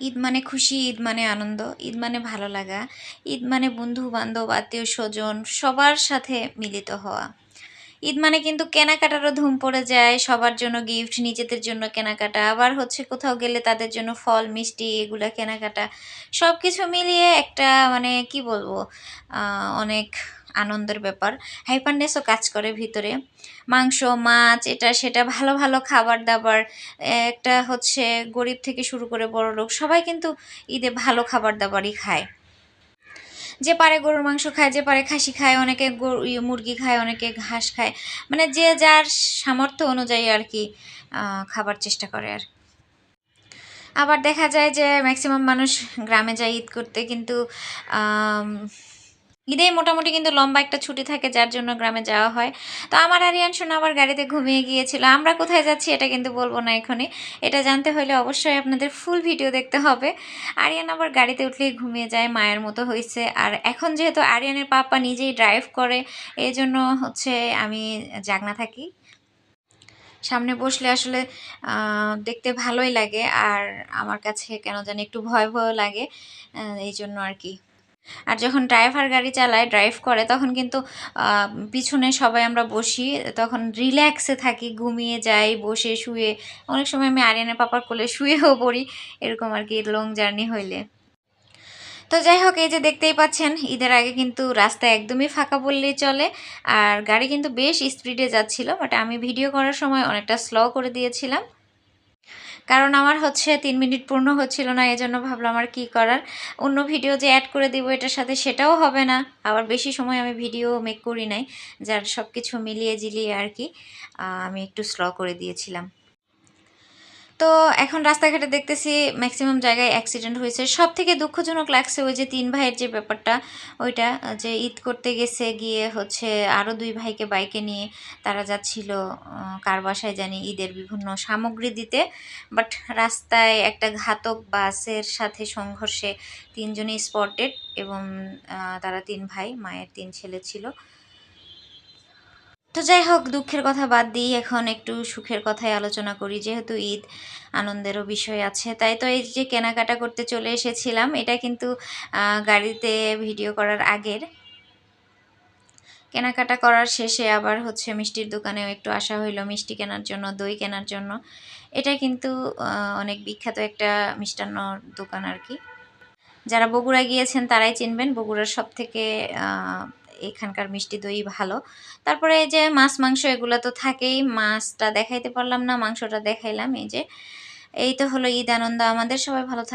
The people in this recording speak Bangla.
ঈদ মানে খুশি, ঈদ মানে আনন্দ, ঈদ মানে ভালো লাগা, ঈদ মানে বন্ধু বান্ধব আত্মীয় স্বজন সবার সাথে মিলিত হওয়া। ঈদ মানে কিন্তু কেনাকাটারও ধুম পড়ে যায়, সবার জন্য গিফট নিজেদের জন্য কেনাকাটা। আবার হচ্ছে কোথাও গেলে তাদের জন্য ফল, মিষ্টি, এগুলা কেনাকাটা। সব কিছু মিলিয়ে একটা মানে কি বলব অনেক আনন্দের ব্যাপার। হাইপারনেসও কাজ করে ভিতরে। মাংস, মাছ, এটা সেটা ভালো ভালো খাবার দাবার একটা হচ্ছে গরিব থেকে শুরু করে বড় লোক, সবাই কিন্তু ঈদে ভালো খাবার দাবারই খায়। যে পারে গরুর মাংস খায়, যে পারে খাসি খায়, অনেকে গরু ইয়ে মুরগি খায়, অনেকে ঘাস খায়। মানে যে যার সামর্থ্য অনুযায়ী আর কি খাবার চেষ্টা করে আর। আবার দেখা যায় যে ম্যাক্সিমাম মানুষ গ্রামে যায় ঈদ করতে, কিন্তু ঈদেই মোটামুটি কিন্তু লম্বা একটা ছুটি থাকে যার জন্য গ্রামে যাওয়া হয়। তো আমার আরিয়ান শোনা আবার গাড়িতে ঘুমিয়ে গিয়েছিল। আমরা কোথায় যাচ্ছি এটা কিন্তু বলব না এখনই। এটা জানতে হলে অবশ্যই আপনাদের ফুল ভিডিও দেখতে হবে। আরিয়ান আবার গাড়িতে উঠলেই ঘুমিয়ে যায়, মায়ের মতো হয়েছে আর এখন যেহেতু আরিয়ানের পাপা নিজেই ড্রাইভ করে এই জন্য হচ্ছে আমি জাগনা থাকি। সামনে বসলে আসলে দেখতে ভালোই লাগে। আর আমার কাছে কেন জানি একটু ভয় ভয় লাগে এই জন্য আর কি। আর যখন ড্রাইভার গাড়ি চালায়, ড্রাইভ করে, তখন কিন্তু পিছনে সবাই আমরা বসি, তখন রিল্যাক্সে থাকি, ঘুমিয়ে যাই, বসে শুয়ে। অনেক সময় আমি আরিয়ানের পাপার কোলে শুয়েও পড়ি, এরকম আর কি লং জার্নি হইলে। তো যাই হোক, এই যে দেখতেই পাচ্ছেন, ঈদের আগে কিন্তু রাস্তা একদমই ফাঁকা বললেই চলে। আর গাড়ি কিন্তু বেশ স্পিডে যাচ্ছিল বাট আমি ভিডিও করার সময় অনেকটা স্লো করে দিয়েছিলাম। কারণ আমার হচ্ছে তিন মিনিট পূর্ণ হচ্ছিল না, এজন্য ভাবলাম আমার কি করার? অন্য ভিডিও যে অ্যাড করে দিব এটার সাথে সেটাও হবে না। আবার বেশি সময় আমি ভিডিও মেক করি নাই, যার সব কিছু মিলিয়ে জিলিয়ে আর কি আমি একটু স্ল করে দিয়েছিলাম। তো এখন রাস্তাঘাটে দেখতেছি ম্যাক্সিমাম জায়গায় অ্যাক্সিডেন্ট হয়েছে। সব থেকে দুঃখজনক লাগছে ওই যে তিন ভাইয়ের যে ব্যাপারটা, ওইটা, যে ঈদ করতে গেছে, গিয়ে হচ্ছে আরও দুই ভাইকে বাইকে নিয়ে তারা যাচ্ছিল কার বাসায় জানি ঈদের বিভিন্ন সামগ্রী দিতে। বাট রাস্তায় একটা ঘাতক বাসের সাথে সংঘর্ষে তিনজনই স্পটেড এবং তারা তিন ভাই, মায়ের তিন ছেলে ছিল। তো যাই হোক, দুঃখের কথা বাদ দিই। এখন একটু সুখের কথাই আলোচনা করি, যেহেতু ঈদ আনন্দেরও বিষয় আছে। তাই তো এই যে কেনাকাটা করতে চলে এসেছিলাম, এটা কিন্তু গাড়িতে ভিডিও করার আগের। কেনাকাটা করার শেষে আবার হচ্ছে মিষ্টির দোকানেও একটু আসা হইল, মিষ্টি কেনার জন্য, দই কেনার জন্য। এটা কিন্তু অনেক বিখ্যাত একটা মিষ্টান্ন দোকান আর কি। যারা বগুড়া গিয়েছেন তারাই চিনবেন, বগুড়ার সব থেকে এখানকার মিষ্টি দই ভালো। তারপরে এই যে মাছ, মাংস এগুলো তো থাকেই। মাছটা দেখাইতে পারলাম না, মাংসটা দেখাইলাম। এই যে, এই তো হলো ঈদ, আনন্দ। আমাদের সবাই ভালো থাক